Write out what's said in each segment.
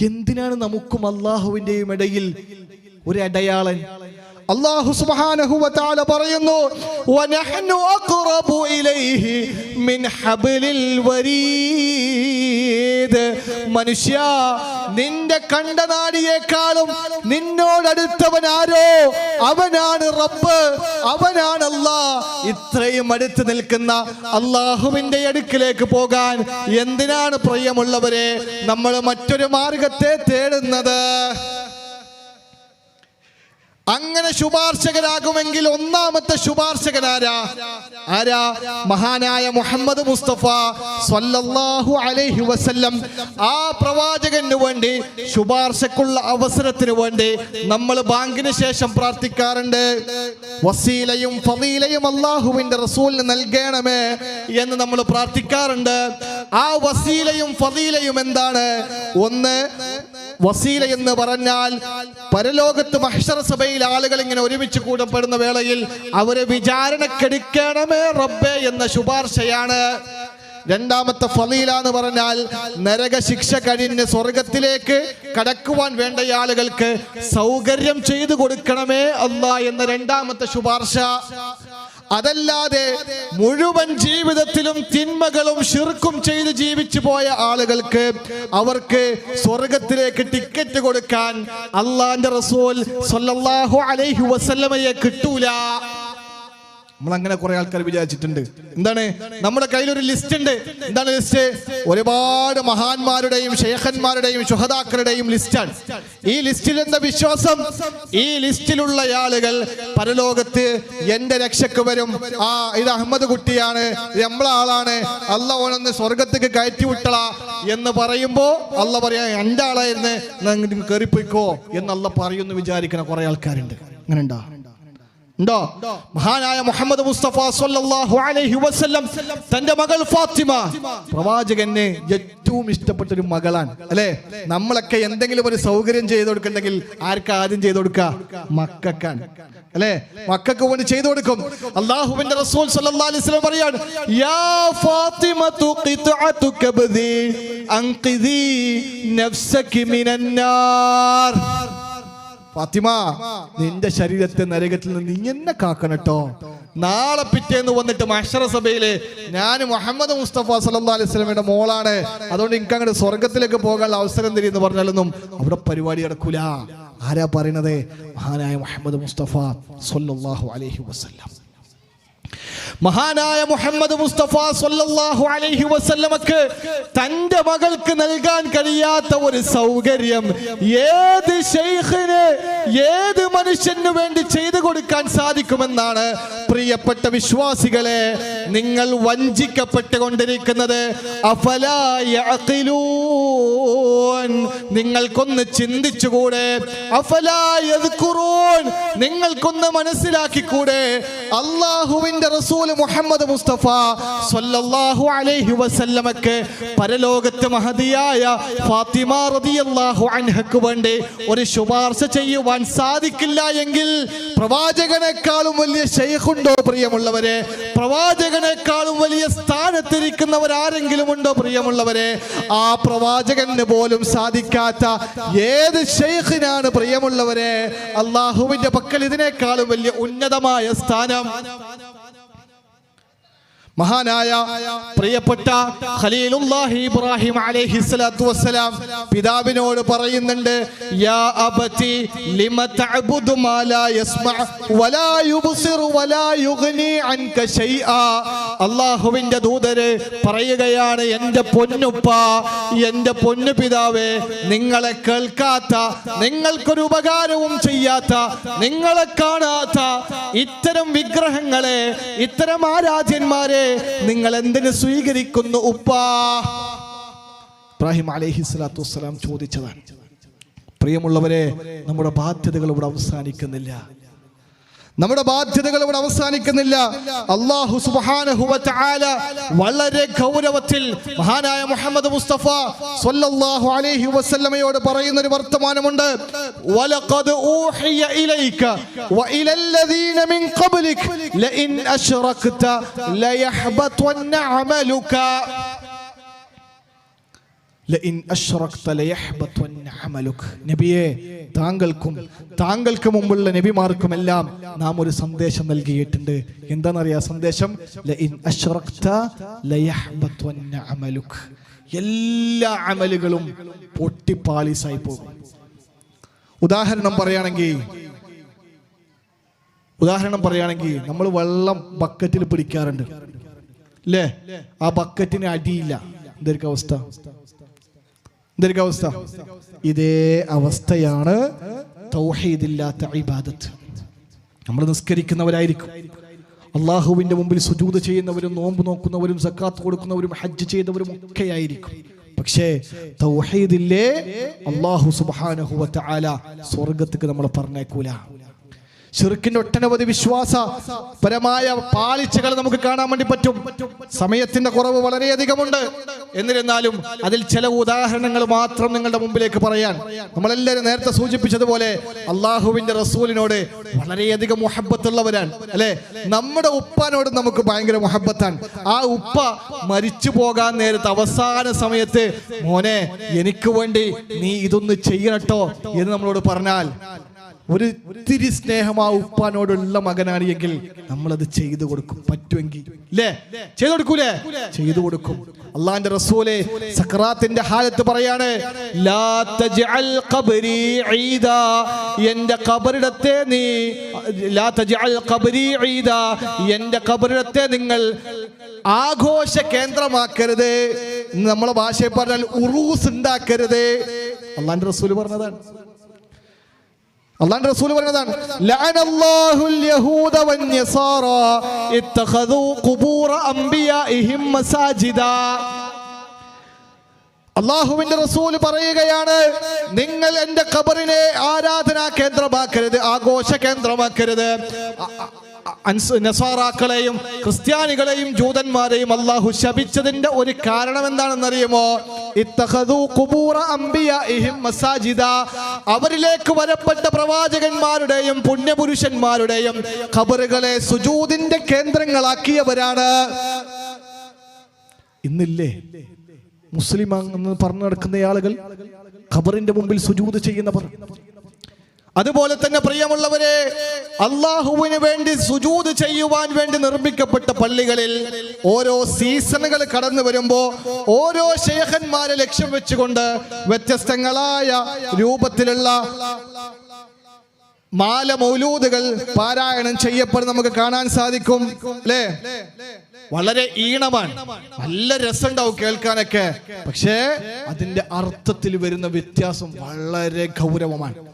എന്തിനാണ് നമുക്കും അള്ളാഹുവിന്റെയും ഇടയിൽ ഒരു അടയാളൻ അള്ളാഹു സുബ്ഹാനഹു വ തആല പറയുന്നു വനഹ്നു അഖറബു ഇലൈഹി മിൻ ഹബ്ലിൽ വരീദ്. മനുഷ്യ നിന്റെ കണ്ടനാടിയേക്കാളും നിന്നോടടുത്തവൻ ആരോ? അവനാണ് റബ്ബ് അവനാണ് അല്ലാ ഇത്രയും അടുത്ത് നിൽക്കുന്ന അള്ളാഹുവിന്റെ അടുക്കിലേക്ക് പോകാൻ എന്തിനാണ് പ്രിയമുള്ളവരെ? നമ്മൾ മറ്റൊരു മാർഗത്തെ തേടുന്നത്. അങ്ങനെ ശുപാർശകരാകുമെങ്കിൽ ഒന്നാമത്തെ ശുപാർശകനാരാ ആരാ? മഹാനായ മുഹമ്മദ് മുസ്തഫ സ്വല്ലല്ലാഹു അലൈഹി വസല്ലം. ആ പ്രവാചകന് വേണ്ടി ശുപാർശക്കുള്ള അവസരത്തിന് വേണ്ടി നമ്മൾ ബാങ്കിന് ശേഷം പ്രാർത്ഥിക്കാറുണ്ട്. വസീലയും ഫലീലയും അള്ളാഹുവിന്റെ റസൂലിന് നൽകണമേ എന്ന് നമ്മൾ പ്രാർത്ഥിക്കാറുണ്ട്. ആ വസീലയും ഫലീലയും എന്താണ്? ഒന്ന് വസീല എന്ന് പറഞ്ഞാൽ പരലോകത്ത് മഹ്ഷറ സഭയിൽ ആളുകൾ ഇങ്ങനെ ഒരുമിച്ച് കൂടപ്പെടുന്ന വേളയിൽ അവരെ വിചാരണക്കെടുക്കണമേ റബ്ബേ എന്ന ശുപാർശയാണ്. രണ്ടാമത്തെ ഫലീല എന്ന് പറഞ്ഞാൽ നരക ശിക്ഷ കഴിഞ്ഞ് സ്വർഗത്തിലേക്ക് കടക്കുവാൻ വേണ്ട ആളുകൾക്ക് സൗകര്യം ചെയ്തു കൊടുക്കണമേ അല്ല എന്ന രണ്ടാമത്തെ ശുപാർശ. അതല്ലാതെ മുഴുവൻ ജീവിതത്തിലും തിന്മകളും ഷിർക്കും ചെയ്ത് ജീവിച്ചു പോയ ആളുകൾക്ക് അവർക്ക് സ്വർഗത്തിലേക്ക് ടിക്കറ്റ് കൊടുക്കാൻ അള്ളാന്റെ റസൂൽ സല്ലല്ലാഹു അലൈഹി വസല്ലമയെ കിട്ടൂല. നമ്മൾ അങ്ങനെ കുറെ ആൾക്കാർ വിചാരിച്ചിട്ടുണ്ട്. എന്താണ്? നമ്മുടെ കയ്യിലൊരു ലിസ്റ്റ് ഉണ്ട് എന്താണ് ലിസ്റ്റ്? ഒരുപാട് മഹാന്മാരുടെയും ശേഖന്മാരുടെയും ശുഹതാക്കളുടെയും ലിസ്റ്റാണ്. ഈ ലിസ്റ്റിൽ എന്താ വിശ്വാസം? ഈ ലിസ്റ്റിലുള്ള ആളുകൾ പരലോകത്ത് എന്റെ രക്ഷക്ക് വരും. ആ ഇത് അഹമ്മദ് കുട്ടിയാണ്. നമ്മളെ ആളാണ്. അല്ല ഓനൊന്ന് സ്വർഗത്തേക്ക് കയറ്റി വിട്ടള എന്ന് പറയുമ്പോ അല്ല പറയാ എന്റെ ആളായിരുന്നു. കയറിപ്പോയിക്കോ എന്നല്ല പറയുന്നു വിചാരിക്കുന്ന കുറെ ആൾക്കാരുണ്ട്. അങ്ങനെ ഉണ്ടോ ഉണ്ടോ? മഹാനായ മുഹമ്മദ് മുസ്തഫ സല്ലല്ലാഹു അലൈഹി വസല്ലം തന്റെ മകൾ ഫാത്തിമ പ്രവാചകന് ഏറ്റവും ഇഷ്ടപ്പെട്ട ഒരു മകളാണ്. അല്ലേ? നമ്മളൊക്കെ എന്തെങ്കിലും ഒരു സൗകര്യം ചെയ്തു കൊടുക്കുന്നുണ്ടെങ്കിൽ ആർക്കാ ആദ്യം ചെയ്തു കൊടുക്ക? മക്കൾക്കാണ് അല്ലേ? മക്കൾക്ക് വേണ്ടി ചെയ്തു കൊടുക്കും. അള്ളാഹുവിന്റെ റസൂൽ സല്ലല്ലാഹു അലൈഹി വസല്ലം പറയാണ് യാ ഫാത്തിമതു ഖിത്അതു കബ്ദി അൻഖിദി നഫ്സകി മിനന്നാർ ഫാത്തിമ നിന്റെ ശരീരത്തെ നരകത്തിൽ നിന്ന് നീ എന്നെ കാക്കണട്ടോ? നാളെ പിറ്റേന്ന് വന്നിട്ട് മഹ്ഷറ സഭയിൽ ഞാൻ മുഹമ്മദ് മുസ്തഫ സല്ലാ അലൈഹി വസല്ലമയുടെ മോളാണ്. അതുകൊണ്ട് എനിക്ക് അങ്ങോട്ട് സ്വർഗത്തിലേക്ക് പോകാനുള്ള അവസരം തരും എന്ന് പറഞ്ഞാലൊന്നും അവിടെ പരിപാടി നടക്കൂല. ആരാ പറയണത്? മഹാനായ മുഹമ്മദ് മുസ്തഫ സല്ലല്ലാഹു അലൈഹി വസല്ലം. മഹാനായ മുഹമ്മദ് മുസ്തഫ സല്ലല്ലാഹു അലൈഹി വസല്ലമക്ക് തന്റെ മകൾക്ക് നൽകാൻ കഴിയാത്ത ഒരു സൗകര്യം ഏത് ഷെയ്ഖിന് ഏത് മനുഷ്യന് വേണ്ടി ചെയ്തു കൊടുക്കാൻ സാധിക്കുമെന്നാണ് പ്രിയപ്പെട്ട വിശ്വാസികളെ നിങ്ങൾ വഞ്ചിക്കപ്പെട്ടുകൊണ്ടിരിക്കുന്നത്. നിങ്ങൾക്കൊന്ന് ചിന്തിച്ചുകൂടെ. അഫലായ നിങ്ങൾക്കൊന്ന് മനസ്സിലാക്കിക്കൂടെ. അള്ളാഹുവിന്റെ റസൂൽ മുഹമ്മദ് മുസ്തഫ സല്ലല്ലാഹു അലൈഹി വസല്ലമക്ക് പരലോകത്ത് മഹതിയായ ഫാത്തിമ റളിയല്ലാഹു അൻഹക്ക് വേണ്ടി ഒരു ശുപാർശ ചെയ്യുവാൻ സാധിക്കില്ല എങ്കിൽ പ്രവാചകനേക്കാളും വലിയ ഷെയ്ഖുണ്ടോ പ്രിയമുള്ളവരെ? പ്രവാചകനേക്കാളും വലിയ സ്ഥാനത്തിരിക്കുന്നവർ ആരെങ്കിലും ഉണ്ടോ പ്രിയമുള്ളവരെ? ആ പ്രവാചകന് പോലും സാധിക്കാത്ത ഏത് ഷെയ്ഖിനാണ് പ്രിയമുള്ളവരെ? അള്ളാഹുവിന്റെ പക്കൽ ഇതിനേക്കാളും വലിയ ഉന്നതമായ സ്ഥാനം. മഹാനായ പ്രിയപ്പെട്ട ഖലീലുല്ലാഹി ഇബ്രാഹിം അലൈഹി സ്വലാത്തു വസ്സലാം പിതാവിനോട് പറയുന്നുണ്ട് യാ അബതി ലിമ തഅബുദു മാ ലാ യസ്മഅ വലാ യുബ്സിറു വലാ യുഗ്നി അൻക ശൈആ. അല്ലാഹുവിന്റെ ദൂതരെ പറയുകയാണ് എന്റെ പൊന്നുപ്പ എന്റെ പൊന്നു പിതാവേ നിങ്ങളെ കേൾക്കാത്ത നിങ്ങൾക്കൊരു ഉപകാരവും ചെയ്യാത്ത നിങ്ങളെ കാണാത്ത ഇത്തരം വിഗ്രഹങ്ങളെ ഇത്തരം ആരാധ്യന്മാരെ നിങ്ങൾ എന്തിന് സ്വീകരിക്കുന്നു ഉപ്പാ? ഇബ്രാഹിം അലൈഹി സ്വലാത്തു വസ്സലാം ചോദിച്ചതാണ്. പ്രിയമുള്ളവരെ നമ്മുടെ ബാധ്യതകൾ ഇവിടെ അവസാനിക്കുന്നില്ല. നമ്മുടെ ബാധ്യതകൾ ഇവിടെ അവസാനിക്കുന്നില്ല. അള്ളാഹു വതആല വളരെ ഗൗരവത്തിൽ മഹാനായ മുഹമ്മദ് മുസ്തഫ സല്ലല്ലാഹു അലൈഹി വസല്ലമയോട് പറയുന്ന ഒരു വർത്തമാനമുണ്ട്. വലഖദ് ഊഹിയ ഇലൈക വഇലല്ലദീന മിൻ ഖബ്ലിക ലഇൻ അശ്റക്ത ലയഹ്ബത്വന്ന അമലുക. ലഇൻ അശ്റക്ത ലയഹ്ബത്വന്ന അമലുക. നബിയെ താങ്കൾക്കും താങ്കൾക്ക് മുമ്പുള്ള നബിമാർക്കുമെല്ലാം നാം ഒരു സന്ദേശം നൽകിയിട്ടുണ്ട്. എന്താണെന്നറിയാ സന്ദേശം? എല്ലാ അമലുകളും പൊട്ടിപ്പാലിസായി പോകും. ഉദാഹരണം പറയുകയാണെങ്കിൽ ഉദാഹരണം പറയുകയാണെങ്കിൽ നമ്മൾ വെള്ളം ബക്കറ്റിൽ പിടിക്കാറുണ്ട്. അല്ലേ ആ ബക്കറ്റിന് അടിയില്ല. എന്തായിരിക്കും അവസ്ഥ? അവസ്ഥ ഇതേ അവസ്ഥയാണ് തൗഹീദില്ലാത്ത ഇബാദത്ത്. നമ്മൾ നിസ്കരിക്കുന്നവരായിരിക്കും. അള്ളാഹുവിന്റെ മുമ്പിൽ സുജൂത് ചെയ്യുന്നവരും നോമ്പ് നോക്കുന്നവരും സക്കാത്ത് കൊടുക്കുന്നവരും ഹജ്ജ് ചെയ്തവരും ഒക്കെ ആയിരിക്കും പക്ഷേ തൗഹീദില്ലേ? അള്ളാഹു സുബ്ഹാനഹു വ തആല സ്വർഗത്തേക്ക് നമ്മളെ പറഞ്ഞേക്കൂല. ഷിർക്കിന്റെ ഒട്ടനവധി വിശ്വാസ പരമായ പാളിച്ചകൾ നമുക്ക് കാണാൻ വേണ്ടി പറ്റും. സമയത്തിന്റെ കുറവ് വളരെയധികമുണ്ട്. എന്നിരുന്നാലും അതിൽ ചില ഉദാഹരണങ്ങൾ മാത്രം നിങ്ങളുടെ മുമ്പിലേക്ക് പറയാൻ. നമ്മളെല്ലാവരും നേരത്തെ സൂചിപ്പിച്ചതുപോലെ അള്ളാഹുവിന്റെ റസൂലിനോട് വളരെയധികം മുഹബത്തുള്ളവരാണ് അല്ലെ? നമ്മുടെ ഉപ്പാനോട് നമുക്ക് ഭയങ്കര മുഹബത്താണ് ആ ഉപ്പ മരിച്ചു പോകാൻ നേരത്തെ അവസാന സമയത്ത് മോനെ എനിക്ക് വേണ്ടി നീ ഇതൊന്ന് ചെയ്യണട്ടോ എന്ന് നമ്മളോട് പറഞ്ഞാൽ ഒരു ഇത്തിരി സ്നേഹം ആ ഉപ്പാനോടുള്ള മകനാണ് എങ്കിൽ അത് ചെയ്തു കൊടുക്കും. പറ്റുമെങ്കിൽ. ചെയ്തു കൊടുക്കൂലേ? ചെയ്തു കൊടുക്കും. അള്ളാന്റെ റസൂലെ സക്രാത്തിന്റെ ഹാലത്ത് പറയാണ് എന്റെ കബറിടത്തെ നീ എന്റെ കബറിടത്തെ നിങ്ങൾ ആഘോഷ കേന്ദ്രമാക്കരുത്. നമ്മളെ ഭാഷയെ പറഞ്ഞാൽ ഉറൂസ് ഉണ്ടാക്കരുത്. അള്ളാന്റെ റസൂൽ പറഞ്ഞതാണ്. അള്ളാന്റെ റസൂൽ പറഞ്ഞതാണ് ലഅനല്ലാഹുൽ യഹൂദ വന്നസാറ ഇത്തഖദു ഖുബൂറ അംബിയാഇഹിം മസാജിദ. അള്ളാഹുവിന്റെ റസൂൽ പറയുകയാണ് നിങ്ങൾ എന്റെ ഖബറിനെ ആരാധനാ കേന്ദ്രമാക്കരുത് ആഘോഷ കേന്ദ്രമാക്കരുത്. നസാറാക്കളെയും ക്രിസ്ത്യാനികളെയും ജൂതന്മാരെയും അള്ളാഹു ശപിച്ചതിന്റെ ഒരു കാരണം എന്താണെന്നറിയുമോ? മസാജിദ. അവരിലേക്ക് വരപ്പെട്ട പ്രവാചകന്മാരുടെയും പുണ്യപുരുഷന്മാരുടെയും ഖബറുകളെ സുജൂതിന്റെ കേന്ദ്രങ്ങളാക്കിയവരാണ്. ഇന്നില്ലേ മുസ്ലിം എന്ന് പറഞ്ഞു നടക്കുന്ന ആളുകൾ ഖബറിന്റെ മുമ്പിൽ സുജൂത് ചെയ്യുന്നവർ? അതുപോലെ തന്നെ പ്രിയമുള്ളവരെ അള്ളാഹുവിന് വേണ്ടി സുജൂത് ചെയ്യുവാൻ വേണ്ടി നിർമ്മിക്കപ്പെട്ട പള്ളികളിൽ ഓരോ സീസണുകൾ കടന്നു വരുമ്പോ ഓരോ ശേഖന്മാരെ ലക്ഷ്യം വെച്ചുകൊണ്ട് വ്യത്യസ്തങ്ങളായ രൂപത്തിലുള്ള മാല മൗലൂദുകൾ പാരായണം ചെയ്യപ്പെടുന്ന നമുക്ക് കാണാൻ സാധിക്കും അല്ലേ? വളരെ ഈണമാണ്. നല്ല രസമുണ്ടാവും കേൾക്കാനൊക്കെ. പക്ഷേ അതിന്റെ അർത്ഥത്തിൽ വരുന്ന വ്യത്യാസം വളരെ ഗൗരവമാണ്.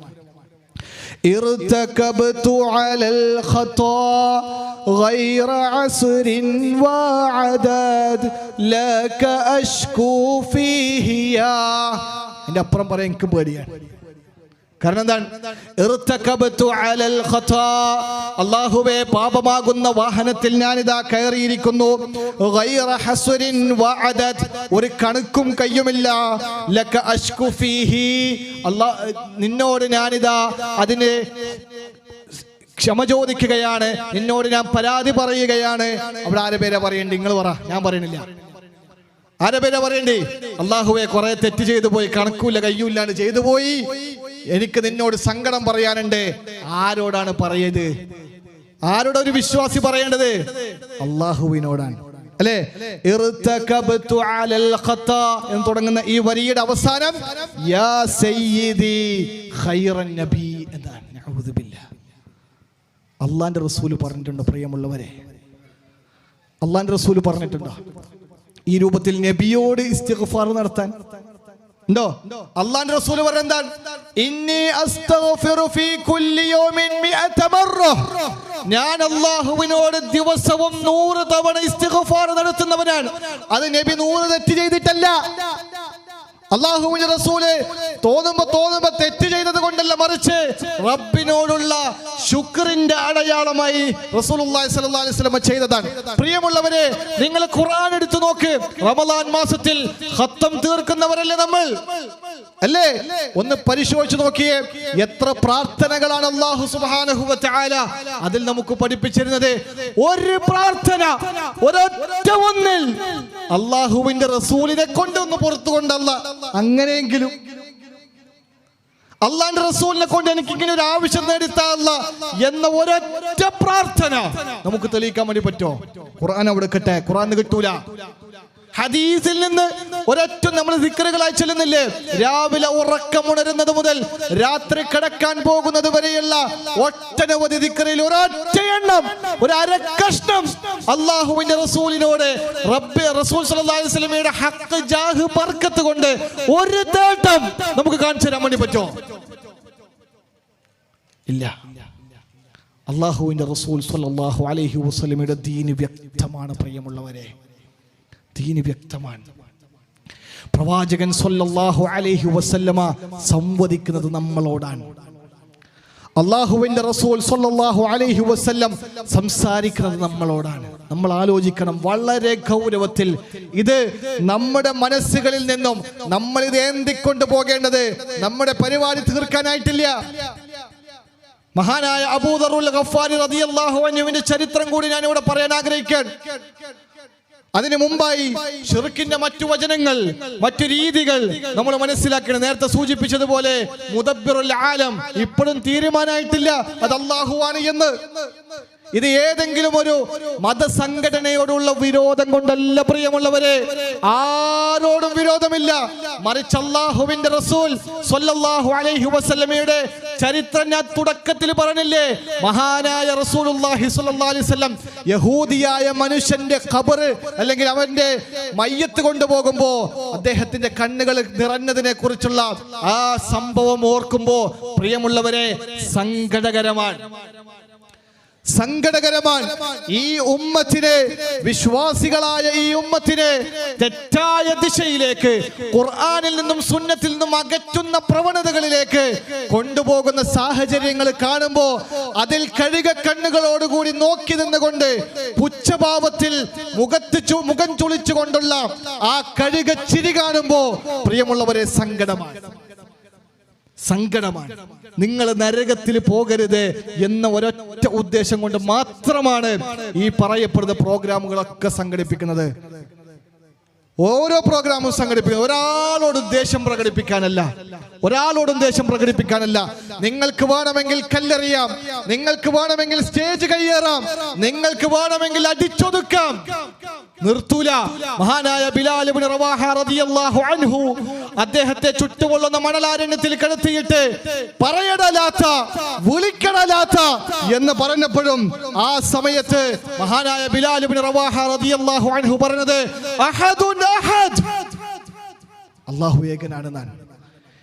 ارتكبت على الخطا غير عسر وعداد لك أشكو فيه يا എൻ്റെ അപ്പുറം പറയാൻ എനിക്ക് പേടിയാണ് കാരണം എന്താണ്. അള്ളാഹുവേ പാപമാകുന്ന വാഹനത്തിൽ ഞാനിതാ കയറിയിരിക്കുന്നു. ഒരു കണക്കും കയ്യുമില്ല. അല്ലാ നിന്നോട് ഞാനിതാ അതിനെ ക്ഷമ ചോദിക്കുകയാണ്. നിന്നോട് ഞാൻ പരാതി പറയുകയാണ്. അവിടെ ആരെ പേരെ പറയണ്ട? നിങ്ങൾ പറ. ഞാൻ പറയണില്ല. ആരെ പേരെ പറയണ്ടേ? അള്ളാഹുവെ കുറെ തെറ്റ് ചെയ്തു പോയി. കണക്കൂല കയ്യൂല്ലാണ്ട് ചെയ്തു പോയി. എനിക്ക് നിന്നോട് സങ്കടം പറയാനുണ്ട്. ആരോടാണ് പറയത്? ആരോട് ഒരു വിശ്വാസി പറയേണ്ടത്? അള്ളാഹുവിനോടാണ്. അല്ലേ? എന്ന് തുടങ്ങുന്ന ഈ വരിയുടെ അവസാനം യാ സയ്യിദി അള്ളാന്റെ റസൂൽ പറഞ്ഞിട്ടുണ്ടോ പ്രിയമുള്ളവരെ? അള്ളാന്റെ റസൂൽ പറഞ്ഞിട്ടുണ്ടോ? ഈ രൂപത്തിൽ നബിയോട് ഇസ്തിഗ്ഫാർ നടത്താൻ. ഉണ്ടോ? അള്ളാന്റെ റസൂൽ പറഞ്ഞെന്താണ് ഇന്നി അസ്തഗ്ഫിറു ഫീ കുല്ലി മിഅത ഞാൻ അള്ളാഹുവിനോട് ദിവസവും നൂറ് തവണ ഇസ്തിഗ്ഫാർ നടത്തുന്നവനാണ്. അത് നബി നൂറ് തെറ്റ് ചെയ്തിട്ടല്ല. അള്ളാഹുവിന്റെ റസൂൽ തോന്നുമ്പോ തോന്നുമ്പോ തെറ്റ് ചെയ്തത് കൊണ്ടല്ല മറിച്ച് റബ്ബിനോടുള്ള ശുക്രിന്റെ അടയാളമായി റസൂലുള്ളാഹി സ്വല്ലല്ലാഹു അലൈഹി വസല്ലം ചെയ്തതാണ്. പ്രിയമുള്ളവരെ നിങ്ങൾ ഖുർആൻ എടുത്തു നോക്ക്. റമദാൻ മാസത്തിൽ ഖത്തം തീർക്കുന്നവരല്ലേ നമ്മൾ? അല്ലേ? ഒന്ന് പരിശോധിച്ചു നോക്കിയേ. എത്ര പ്രാർത്ഥനകളാണ് അള്ളാഹു സുബ്ഹാനഹു വ അതിൽ നമുക്ക് പഠിപ്പിച്ചിരുന്നത്? ഒരു പ്രാർത്ഥന ഒരൊറ്റ ഒന്നിൽ. അള്ളാഹുവിന്റെ റസൂലിനെ കൊണ്ടൊന്ന് പുറത്തു കൊണ്ടല്ല അങ്ങനെയെങ്കിലും അള്ളാന്റെ റസൂലിനെ കൊണ്ട് എനിക്ക് ഇങ്ങനെ ഒരു ആവശ്യം നേടിത്താല്ല എന്ന ഒരൊറ്റ പ്രാർത്ഥന നമുക്ക് തെളിയിക്കാൻ വേണ്ടി പറ്റുമോ? ഖുർആൻ അവിടെ കിട്ടെ ഖുർആൻ കിട്ടൂല. ഹദീസിൽ നിന്ന് ഒരൊറ്റ നമ്മൾ ദിക്കറുകളായി ചെല്ലുന്നില്ലേ? രാവിലെ ഉറക്കമുണരുന്നത് മുതൽ രാത്രി കിടക്കാൻ പോകുന്നത് വരെയുള്ള ഒട്ടനവധി ദിക്കറിൽ ഒരൊറ്റ എണ്ണം ഒരു അരക്കഷ്ണം അള്ളാഹുവിന്റെ റസൂലിനോട് റബ്ബെ റസൂൽ വസല്ലമയുടെ ഹക്ക് ജാഹ് ബർക്കത്ത് കൊണ്ട് ഒരു തേട്ടം നമുക്ക് കാണിച്ചു തരാൻ വേണ്ടി പറ്റുമോ? ഇല്ല. അള്ളാഹുവിന്റെ റസൂൽ സല്ലല്ലാഹു അലൈഹി വസല്ലമയുടെ ദീന് വ്യക്തമാണ് പ്രിയമുള്ളവരെ. ദീന് വ്യക്തമാണ്. പ്രവാചകൻ സല്ലല്ലാഹു അലൈഹി വസല്ലമ സംവദിക്കുന്നത് നമ്മളോടാണ്. അള്ളാഹുവിന്റെ റസൂൽ സല്ലല്ലാഹു അലൈഹി വസല്ലം സംസാരിക്കുന്നത് നമ്മളോടാണ്. നമ്മൾ ആലോചിക്കണം വളരെ ഗൗരവത്തിൽ ഇത് നമ്മുടെ മനസ്സുകളിൽ നിന്നും നമ്മൾ ഇത് ഏന്തിക്കൊണ്ട് പോകേണ്ടത് നമ്മുടെ പരിപാടി തീർക്കാനായിട്ടില്ല. മഹാനായ അബൂദറുൽ ഗഫാരി റതിയല്ലാഹു അൻഹുവിന്റെ ചരിത്രം കൂടി ഞാൻ ഇവിടെ പറയാൻ ആഗ്രഹിക്കാൻ അതിനു മുമ്പായി ഷിർക്കിന്റെ മറ്റു വചനങ്ങൾ മറ്റു രീതികൾ നമ്മൾ മനസ്സിലാക്കണം. നേരത്തെ സൂചിപ്പിച്ചതുപോലെ മുദബ്ബിറുൽ ആലം ഇപ്പോഴും തീരുമാനമായിട്ടില്ല അത് അള്ളാഹുവാണ് എന്ന്. ഇത് ഏതെങ്കിലും ഒരു മതസംഘടനയോടുള്ള വിരോധം കൊണ്ടല്ല പ്രിയമുള്ളവരെ. ആരോടും വിരോധമില്ല. മറിച്ച് അള്ളാഹുവിന്റെ റസൂൽ സ്വല്ലല്ലാഹു അലൈഹി വസല്ലമയുടെ ചരിത്രം ഞാൻ തുടക്കത്തിൽ പറഞ്ഞില്ലേ. മഹാനായ റസൂലുള്ളാഹി സ്വല്ലല്ലാഹി അലൈഹി വസല്ലം യഹൂദിയായ മനുഷ്യന്റെ ഖബർ അല്ലെങ്കിൽ അവന്റെ മയ്യത്ത് കൊണ്ടുപോകുമ്പോ അദ്ദേഹത്തിന്റെ കണ്ണുകൾ നിറഞ്ഞതിനെ കുറിച്ചുള്ള ആ സംഭവം ഓർക്കുമ്പോ പ്രിയമുള്ളവരെ സങ്കടകരമാണ്. സങ്കടകരമാണ് ഈ ഉമ്മത്തിനെ വിശ്വാസികളായ ഈ ഉമ്മത്തിനെ തെറ്റായ ദിശയിലേക്ക് ഖുർആാനിൽ നിന്നും സുന്നത്തിൽ നിന്നും അകറ്റുന്ന പ്രവണതകളിലേക്ക് കൊണ്ടുപോകുന്ന സാഹചര്യങ്ങൾ കാണുമ്പോൾ അതിൽ കഴുക കണ്ണുകളോടുകൂടി നോക്കി നിന്നുകൊണ്ട് പുച്ഛഭാവത്തിൽ മുഖത്ത് മുഖം ചുളിച്ചുകൊണ്ടുള്ള ആ കഴുക ചിരി കാണുമ്പോൾ പ്രിയമുള്ളവരെ സങ്കടമാണ് സങ്കടമാണ്. നിങ്ങൾ നരകത്തിൽ പോകരുത് എന്ന ഒരൊറ്റ ഉദ്ദേശം കൊണ്ട് മാത്രമാണ് ഈ പറയപ്പെടുന്ന പ്രോഗ്രാമുകളൊക്കെ സംഘടിപ്പിക്കുന്നത്. ഓരോ പ്രോഗ്രാമും സംഘടിപ്പിക്കുക ഒരാളോടും ദേഷ്യം പ്രകടിപ്പിക്കാനല്ല. ഒരാളോടും ദേഷ്യം പ്രകടിപ്പിക്കാനല്ല. നിങ്ങൾക്ക് വേണമെങ്കിൽ കല്ലെറിയാം. നിങ്ങൾക്ക് വേണമെങ്കിൽ സ്റ്റേജ് കയ്യേറാം. നിങ്ങൾക്ക് വേണമെങ്കിൽ അടിച്ചൊതുക്കാം. നിർത്തൂല. മഹാനായ റളിയല്ലാഹു അൻഹു അദ്ദേഹത്തെ ചുറ്റുകൊള്ളുന്ന മണലാരണ്യത്തിൽ കിടത്തിയിട്ട് പറയടലാത്ത വിളിക്കടലാത്ത എന്ന് പറഞ്ഞപ്പോഴും ആ സമയത്ത് മഹാനായ ബിലാൽ ഇബ്നു റവാഹ അൻഹു പറഞ്ഞത് അഹദുൻ അല്ലാഹു ഏകനാണ്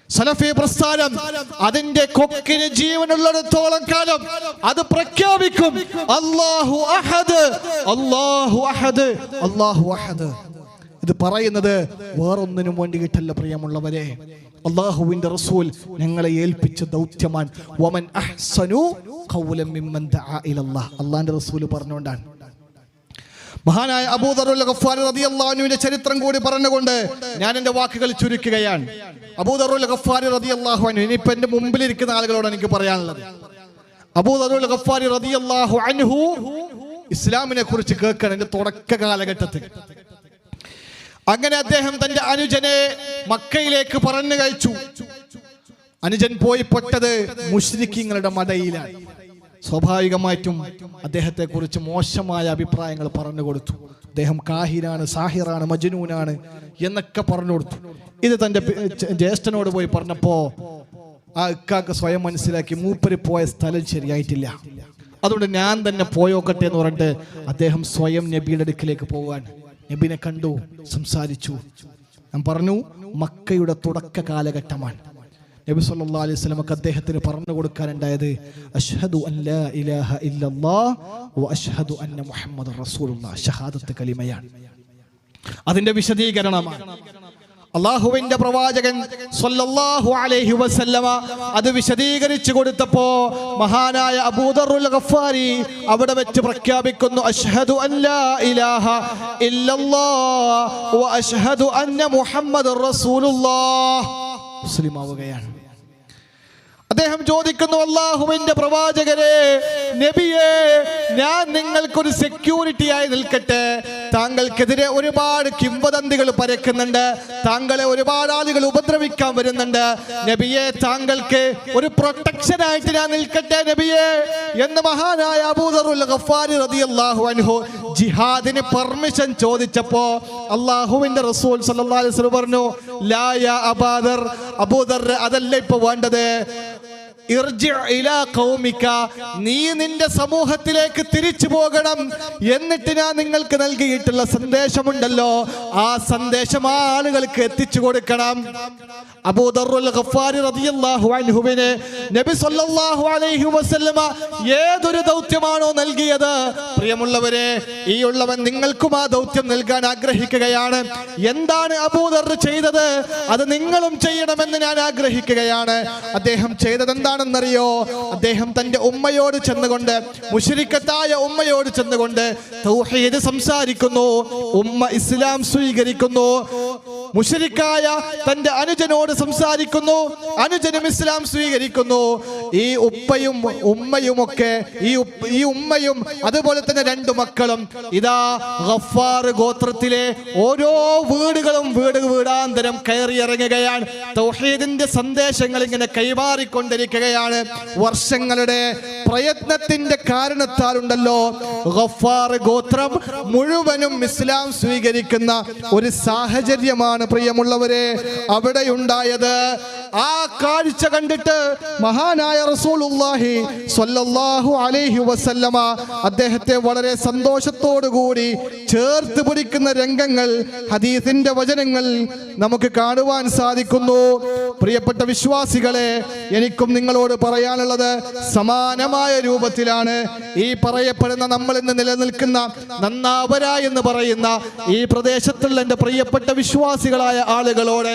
സലഫി പ്രസ്ഥാനം അതിന്റെ കൊക്കിന് ജീവനുള്ളിടത്തോളം കാലം അത് പ്രഖ്യാപിക്കും. അള്ളാഹു അഹദ് അള്ളാഹു അഹദ് അള്ളാഹു അഹദ്. ഇത് പറയുന്നത് വേറൊന്നിനും വേണ്ടിയിട്ടല്ല പ്രിയമുള്ളവരെ. അള്ളാഹുവിന്റെ റസൂൽ ഞങ്ങളെ ഏൽപ്പിച്ച ദൗത്യമാൻ ഇലല്ലാഹ്. അള്ളാഹിന്റെ റസൂൽ പറഞ്ഞുകൊണ്ടാണ്. മഹാനായ അബൂദറുൽ ഗഫാർ റതിയല്ലാഹുവിന്റെ ചരിത്രം കൂടി പറഞ്ഞുകൊണ്ട് ഞാൻ എന്റെ വാക്കുകൾ ചുരുക്കുകയാണ്. അബൂദറുൽ ഗഫാർ റതിയല്ലാഹു അനു എന്റെ മുമ്പിൽ ഇരിക്കുന്ന ആളുകളോട് എനിക്ക് പറയാനുള്ളത്. അബൂദറുൽ ഗഫാർ റതിയല്ലാഹു അൻഹു ഇസ്ലാമിനെ കുറിച്ച് കേൾക്കണം എന്റെ തുടക്ക കാലഘട്ടത്തിൽ. അങ്ങനെ അദ്ദേഹം തന്റെ അനുജനെ മക്കയിലേക്ക് പറഞ്ഞു കഴിച്ചു. അനുജൻ പോയി പൊട്ടത് മുഷ്രിഖിങ്ങളുടെ മടയിലാണ്. സ്വാഭാവികമായിട്ടും അദ്ദേഹത്തെക്കുറിച്ച് മോശമായ അഭിപ്രായങ്ങൾ പറഞ്ഞു കൊടുത്തു. അദ്ദേഹം കാഹിരാണ് സാഹിറാണ് മജ്നൂനാണ് എന്നൊക്കെ പറഞ്ഞു കൊടുത്തു. ഇത് തന്റെ ജ്യേഷ്ഠനോട് പോയി പറഞ്ഞപ്പോ ആ ഇക്കാക്ക് സ്വയം മനസ്സിലാക്കി മൂപ്പര് പോയ സ്ഥലം ശരിയായിട്ടില്ല. അതുകൊണ്ട് ഞാൻ തന്നെ പോയോക്കട്ടെ എന്ന് പറഞ്ഞിട്ട് അദ്ദേഹം സ്വയം നബിയുടെ അടുക്കിലേക്ക് പോകാൻ നബിനെ കണ്ടു സംസാരിച്ചു. ഞാൻ പറഞ്ഞു മക്കയുടെ തുടക്ക കാലഘട്ടമാണ് നബി സല്ലാ അലൈഹി സ്വലമക്ക് അദ്ദേഹത്തിന് പറഞ്ഞു കൊടുക്കാനുണ്ടായത് അഷ്ഹദു അൻ ലാ ഇലാഹ വ അഷ്ഹദു അന്ന മുഹമ്മദ് റസൂലുള്ള ഷഹാദത്ത് കലിമയാണ്. അതിന്റെ വിശദീകരണമാണ്. അള്ളാഹുവിന്റെ പ്രവാചകൻ സല്ലല്ലാഹു അലൈഹി വസല്ലമ അത് വിശദീകരിച്ചു കൊടുത്തപ്പോ മഹാനായ അബൂദറുൽ ഗഫാരി അവിടെ വെച്ച് പ്രഖ്യാപിക്കുന്നു അഷ്ഹദു അല്ലാ ഇലാഹ ഇല്ലല്ലാഹ് വ അഷ്ഹദു അന്ന മുഹമ്മദ് റസൂലുള്ളാഹ്. മുസ്ലിം ആവുകയാണ് അദ്ദേഹം ചോദിക്കുന്നു അള്ളാഹുവിന്റെ പ്രവാചകരെ നബിയെ ഞാൻ നിങ്ങൾക്കൊരു സെക്യൂരിറ്റി ആയി നിൽക്കട്ടെ. താങ്കൾക്കെതിരെ ഒരുപാട് കിംവദന്തികൾ പരക്കുന്നുണ്ട്. താങ്കളെ ഒരുപാട് ആളുകൾ ഉപദ്രവിക്കാൻ വരുന്നുണ്ട്. നബിയെ താങ്കൾക്ക് ഒരു പ്രൊട്ടക്ഷൻ ആയിട്ട് ഞാൻ നിൽക്കട്ടെ നബിയെ. എന്ന് മഹാനായ അബൂദറുൽ ഗഫാരി റളിയല്ലാഹു അൻഹു ജിഹാദിന് പെർമിഷൻ ചോദിച്ചപ്പോ അള്ളാഹുവിന്റെ റസൂൽ സല്ലല്ലാഹു അലൈഹി വസല്ലം പറഞ്ഞു ലാ യാ അബാദർ അബൂദർ അതല്ല ഇപ്പൊ വേണ്ടത്. നീ നിന്റെ സമൂഹത്തിലേക്ക് തിരിച്ചു പോകണം എന്നിട്ട് ഞാൻ നിങ്ങൾക്ക് നൽകിയിട്ടുള്ള സന്ദേശമുണ്ടല്ലോ. ആ സന്ദേശം ആളുകൾക്ക് എത്തിച്ചു കൊടുക്കണം. നബി സല്ലല്ലാഹു അലൈഹി വസല്ലമ ഏതൊരു ദൗത്യമാണോ നൽകിയത്? പ്രിയമുള്ളവരെ ഈ ഉള്ളവൻ നിങ്ങൾക്കും ആ ദൗത്യം നൽകാൻ ആഗ്രഹിക്കുകയാണ്. എന്താണ് അബൂദർ ചെയ്തത്? അത് നിങ്ങളും ചെയ്യണമെന്ന് ഞാൻ ആഗ്രഹിക്കുകയാണ്. അദ്ദേഹം ചെയ്തത് എന്താണെന്നറിയോ? അദ്ദേഹം തന്റെ ഉമ്മയോട് ചെന്നുകൊണ്ട് മുഷരിക്കത്തായ ഉമ്മയോട് ചെന്നുകൊണ്ട് തൗഹീദ് സംസാരിക്കുന്നു ഉമ്മ ഇസ്ലാം സ്വീകരിക്കുന്നു മുഷരിക്കായ തന്റെ അനുജനോട് സംസാരിക്കുന്നു. അനുജനും ഇസ്ലാം സ്വീകരിക്കുന്നു. ഈ ഉപ്പയും ഉമ്മയും ഒക്കെ ഈ ഈ ഉമ്മയും അതുപോലെ തന്നെ രണ്ടു മക്കളും ഇതാ ഗഫാർ ഗോത്രത്തിലെ ഓരോ വീടുകളും വീട് വീടാന്തരം കയറിയിറങ്ങുകയാണ്. തൗഹീദിന്റെ സന്ദേശങ്ങൾ ഇങ്ങനെ കൈമാറിക്കൊണ്ടിരിക്കുകയാണ്. വർഷങ്ങളുടെ പ്രയത്നത്തിന്റെ കാരണത്താൽ ഉണ്ടല്ലോ ഗഫാർ ഗോത്രം മുഴുവനും ഇസ്ലാം സ്വീകരിക്കുന്ന ഒരു സാഹചര്യമാണ് പ്രിയമുള്ളവരെ അവിടെ ഉണ്ടായത് ആ കാഴ്ച കണ്ടിട്ട് മഹാനായ റസൂലുള്ളാഹി സ്വല്ലല്ലാഹു അലൈഹി വസല്ലമ അദ്ദേഹത്തെ വളരെ സന്തോഷത്തോടു കൂടി ചേർത്ത് പിടിക്കുന്ന രംഗങ്ങൾ ഹദീസിന്റെ വചനങ്ങൾ നമുക്ക് കാണുവാൻ സാധിക്കുന്നു. പ്രിയപ്പെട്ട വിശ്വാസികളെ എനിക്കും നിങ്ങളോട് പറയാനുള്ളത് സമാനമായ രൂപത്തിലാണ് ഈ പറയപ്പെടുന്ന നമ്മൾ ഇന്ന് നിലനിൽക്കുന്ന നന്നാവര എന്ന് പറയുന്ന ഈ പ്രദേശത്തുള്ള എന്റെ പ്രിയപ്പെട്ട വിശ്വാസികളായ ആളുകളോട്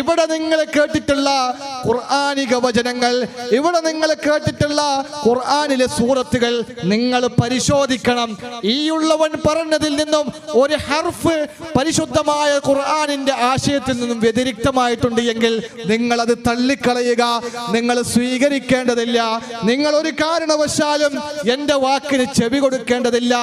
ഇവിടെ നിങ്ങൾ കേട്ടിട്ടുള്ള আল্লাহ ഖുർആാനിക വചനങ്ങൾ. ഇവിടെ നിങ്ങൾ കേട്ടിട്ടുള്ള ഖുർആാനിലെ സൂറത്തുകൾ നിങ്ങൾ പരിശോധിക്കണം. ഈ ഉള്ളവൻ പറഞ്ഞതിൽ നിന്നും ഒരു ഹർഫ് പരിശുദ്ധമായ ഖുർആാനിന്റെ ആശയത്തിൽ നിന്നും വ്യതിരിക്തമായിട്ടുണ്ട് എങ്കിൽ നിങ്ങൾ അത് തള്ളിക്കളയുക. നിങ്ങൾ സ്വീകരിക്കേണ്ടതില്ല. നിങ്ങൾ ഒരു കാരണവശാലും എന്റെ വാക്കിന് ചെവി കൊടുക്കേണ്ടതില്ല.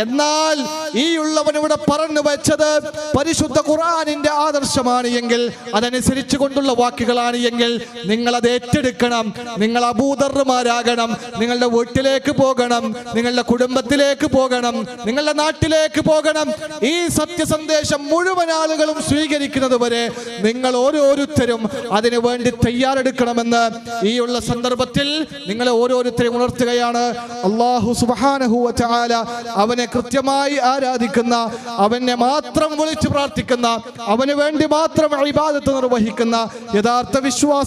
എന്നാൽ ഈ ഉള്ളവൻ ഇവിടെ പറഞ്ഞു വെച്ചത് പരിശുദ്ധ ഖുർആാനിന്റെ ആദർശമാണ് എങ്കിൽ അതനുസരിച്ച് കൊണ്ടുള്ള വാക്കുകളാണ് എങ്കിൽ നിങ്ങൾ അത് ഏറ്റെടുക്കണം. നിങ്ങൾ അബൂദർമാരാകണം. നിങ്ങളുടെ വീട്ടിലേക്ക് പോകണം. നിങ്ങളുടെ കുടുംബത്തിലേക്ക് പോകണം. നിങ്ങളുടെ നാട്ടിലേക്ക് പോകണം. ഈ സത്യസന്ദേശം മുഴുവൻ ആളുകളും സ്വീകരിക്കുന്നത് വരെ നിങ്ങൾ ഓരോരുത്തരും അതിനു വേണ്ടി തയ്യാറെടുക്കണമെന്ന് ഈ ഉള്ള സന്ദർഭത്തിൽ നിങ്ങളെ ഓരോരുത്തരെയും ഉണർത്തുകയാണ്. അള്ളാഹു സുബാനഹു ചാല അവനെ കൃത്യമായി ആരാധിക്കുന്ന അവനെ മാത്രം വിളിച്ചു പ്രാർത്ഥിക്കുന്ന അവന് വേണ്ടി മാത്രം ഇബാദത്ത് നിർവഹിക്കുന്ന യഥാർത്ഥ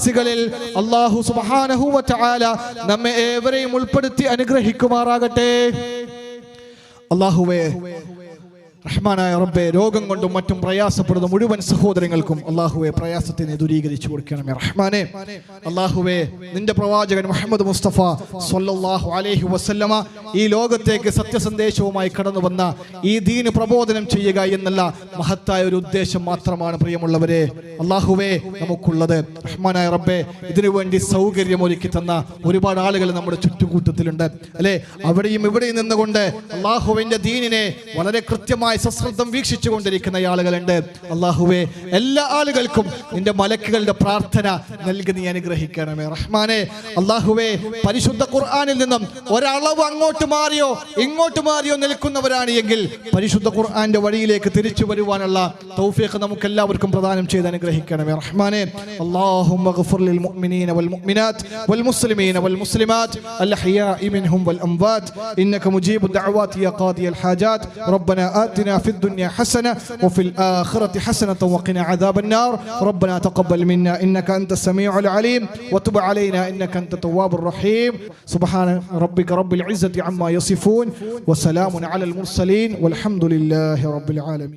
വിശ്വാസികളിൽ അള്ളാഹു സുബാനഹു ചാല നമ്മെ ഏവരെയും ഉൾപ്പെടുത്തി അനുഗ്രഹിക്കുമാറാകട്ടെ. അള്ളാഹുവേ റഹ്മാനായ റബ്ബെ രോഗം കൊണ്ടും മറ്റും പ്രയാസപ്പെടുന്ന മുഴുവൻ സഹോദരങ്ങൾക്കും അള്ളാഹുവെ പ്രയാസത്തിനെ ദൂരീകരിച്ചു കൊടുക്കണമേ റഹ്മാനെ. അള്ളാഹുവെ നിന്റെ പ്രവാചകൻ മുഹമ്മദ് മുസ്തഫ സൊല്ലാഹു അലൈഹി വസല്ലമ ഈ ലോകത്തേക്ക് സത്യസന്ദേശവുമായി കടന്നു വന്ന ഈ ദീന് പ്രബോധനം ചെയ്യുക എന്നല്ല മഹത്തായ ഒരു ഉദ്ദേശം മാത്രമാണ് പ്രിയമുള്ളവരെ. അള്ളാഹുവെ നമുക്കുള്ളത് റഹ്മാനായ റബ്ബെ ഇതിനുവേണ്ടി സൗകര്യം സൗകര്യമൊരുക്കി തന്ന ഒരുപാട് ആളുകൾ നമ്മുടെ ചുറ്റുകൂട്ടത്തിലുണ്ട് അല്ലെ? അവിടെയും ഇവിടെയും നിന്നുകൊണ്ട് അള്ളാഹുവിന്റെ ദീനിനെ വളരെ കൃത്യമായി സശ്രദ്ധം വീക്ഷിച്ചു കൊണ്ടിരിക്കുന്ന ആളുകളുണ്ട് അള്ളാഹുവെ എല്ലാ ആളുകൾക്കും നിന്റെ മലക്കുകളുടെ പ്രാർത്ഥന നൽകി നീ അനുഗ്രഹിക്കണമേ റഹ്മാനെ അള്ളാഹുവെ പരിശുദ്ധ ഖുർആാനിൽ നിന്നും ഒരളവ് അങ്ങോട്ട് മാറിയോ ഇങ്ങോട്ട് മാറിയോ നിൽക്കുന്നവരാണ് എങ്കിൽ പരിശുദ്ധ ഖുർആന്റെ വഴിയിലേക്ക് തിരിച്ചു വരുവാനുള്ള തൗഫീഖ് നമുക്ക് എല്ലാവർക്കും പ്രദാനം ചെയ്ത് അനുഗ്രഹിക്കണമേ റഹ്മാനെ اللهم اغفر للمؤمنين والمؤمنات والمسلمين والمسلمات الأحياء منهم والأموات إنك مجيب الدعوات يا قاضي الحاجات ربنا آتنا في الدنيا حسنة وفي الآخرة حسنة وقنا عذاب النار. ربنا تقبل منا إنك أنت السميع العليم وتب علينا إنك أنت التواب الرحيم. سبحان ربك رب العزة عما يصفون وسلام على المرسلين والحمد لله رب العالمين.